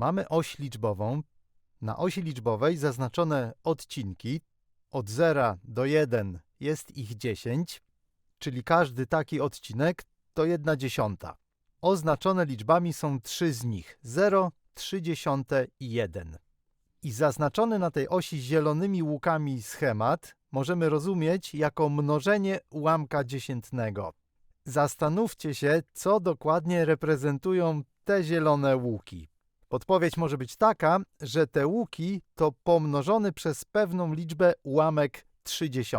Mamy oś liczbową. Na osi liczbowej zaznaczone odcinki. Od 0 do 1 jest ich 10, czyli każdy taki odcinek to 1 dziesiąta. Oznaczone liczbami są trzy z nich 0, 3 dziesiąte i 1. I zaznaczony na tej osi zielonymi łukami schemat możemy rozumieć jako mnożenie ułamka dziesiętnego. Zastanówcie się, co dokładnie reprezentują te zielone łuki. Podpowiedź może być taka, że te łuki to pomnożony przez pewną liczbę ułamek 30.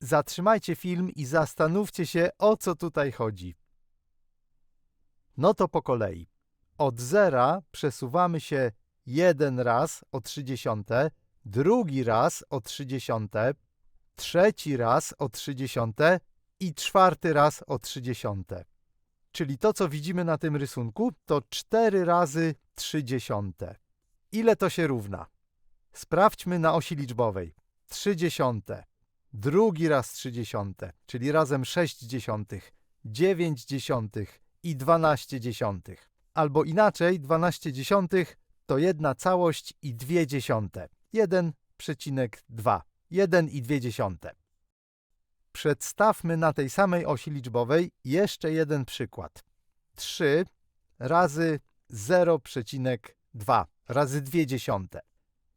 Zatrzymajcie film i zastanówcie się, o co tutaj chodzi. No to po kolei. Od zera przesuwamy się jeden raz o 30, drugi raz o 30, trzeci raz o 30 i czwarty raz o 30. Czyli to, co widzimy na tym rysunku, to 4 razy 30. Ile to się równa? Sprawdźmy na osi liczbowej. 30, drugi raz 30, czyli razem 6 dziesiątych, 9 dziesiątych i 12 dziesiątych. Albo inaczej, 12 dziesiątych to jedna całość i dwie dziesiąte. 1,2. 1 i 2 dziesiąte. Przedstawmy na tej samej osi liczbowej jeszcze jeden przykład. 3 razy 0,2 razy 2 dziesiąte.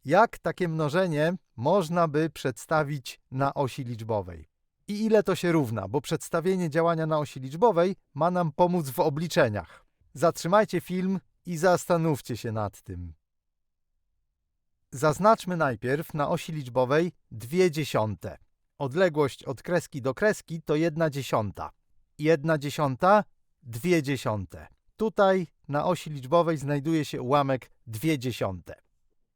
Jak takie mnożenie można by przedstawić na osi liczbowej? I ile to się równa, bo przedstawienie działania na osi liczbowej ma nam pomóc w obliczeniach. Zatrzymajcie film i zastanówcie się nad tym. Zaznaczmy najpierw na osi liczbowej 2 dziesiąte. Odległość od kreski do kreski to 1 dziesiąta. 1 dziesiąta, 2 dziesiąte. Tutaj na osi liczbowej znajduje się ułamek 2 dziesiąte.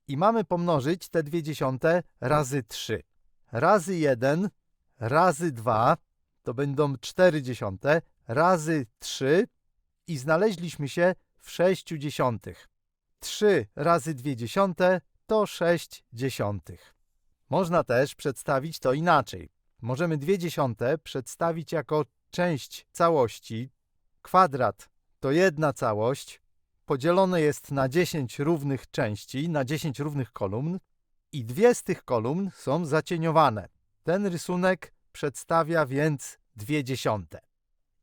I mamy pomnożyć te 2 dziesiąte razy 3. Razy 1, razy 2 to będą 4 dziesiąte, razy 3 i znaleźliśmy się w 6 dziesiątych. 3 razy 2 dziesiąte to 6 dziesiątych. Można też przedstawić to inaczej. Możemy 2 dziesiąte przedstawić jako część całości. Kwadrat to jedna całość, podzielone jest na 10 równych części, na 10 równych kolumn i dwie z tych kolumn są zacieniowane. Ten rysunek przedstawia więc 2 dziesiąte.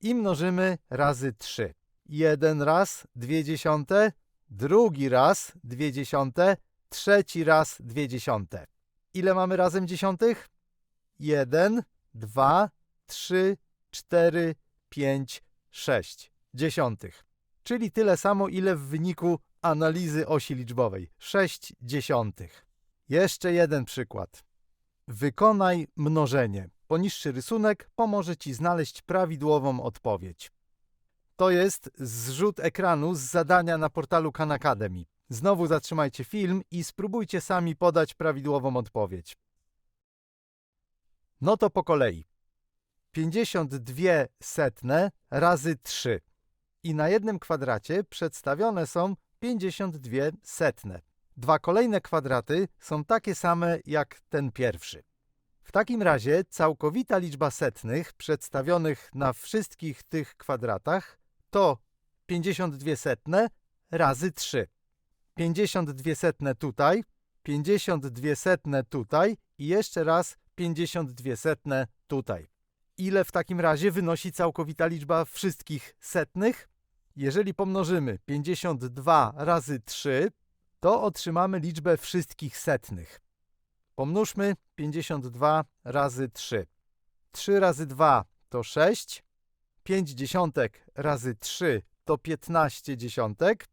I mnożymy razy 3. Jeden raz 2 dziesiąte, drugi raz 2 dziesiąte, trzeci raz 2 dziesiąte. Ile mamy razem dziesiątych? 1, 2, 3, 4, 5, 6 dziesiątych. Czyli tyle samo, ile w wyniku analizy osi liczbowej. 6 dziesiątych. Jeszcze jeden przykład. Wykonaj mnożenie. Poniższy rysunek pomoże Ci znaleźć prawidłową odpowiedź. To jest zrzut ekranu z zadania na portalu Khan Academy. Znowu zatrzymajcie film i spróbujcie sami podać prawidłową odpowiedź. No to po kolei. 52 setne razy 3. I na jednym kwadracie przedstawione są 52 setne. Dwa kolejne kwadraty są takie same jak ten pierwszy. W takim razie całkowita liczba setnych przedstawionych na wszystkich tych kwadratach to 52 setne razy 3. 52 setne tutaj, 52 setne tutaj i jeszcze raz 52 setne tutaj. Ile w takim razie wynosi całkowita liczba wszystkich setnych? Jeżeli pomnożymy 52 razy 3, to otrzymamy liczbę wszystkich setnych. Pomnóżmy 52 razy 3. 3 razy 2 to 6, 5 dziesiątek razy 3 to 15 dziesiątek,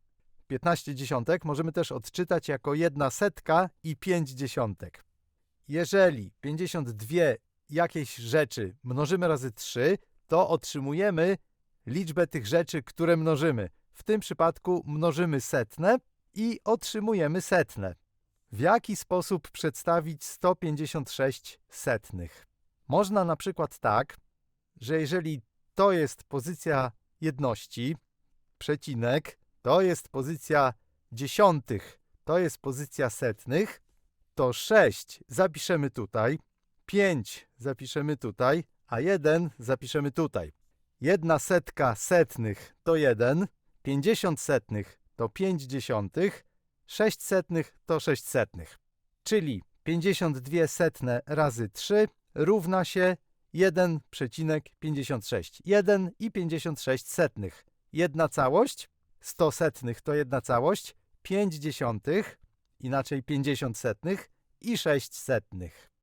15 dziesiątek możemy też odczytać jako jedna setka i 5 dziesiątek. Jeżeli 52 jakieś rzeczy mnożymy razy 3, to otrzymujemy liczbę tych rzeczy, które mnożymy. W tym przypadku mnożymy setne i otrzymujemy setne. W jaki sposób przedstawić 156 setnych? Można na przykład tak, że jeżeli to jest pozycja jedności, przecinek, to jest pozycja dziesiątych, to jest pozycja setnych, to 6 zapiszemy tutaj, 5 zapiszemy tutaj, a 1 zapiszemy tutaj. Jedna setka setnych to 1, 50 setnych to 5 dziesiątych, 6 setnych to 6 setnych. Czyli 52 setne razy 3 równa się 1,56. 1 i 56 setnych. Jedna całość, 100 setnych to jedna całość, 5 dziesiątych, inaczej 50 setnych i 6 setnych.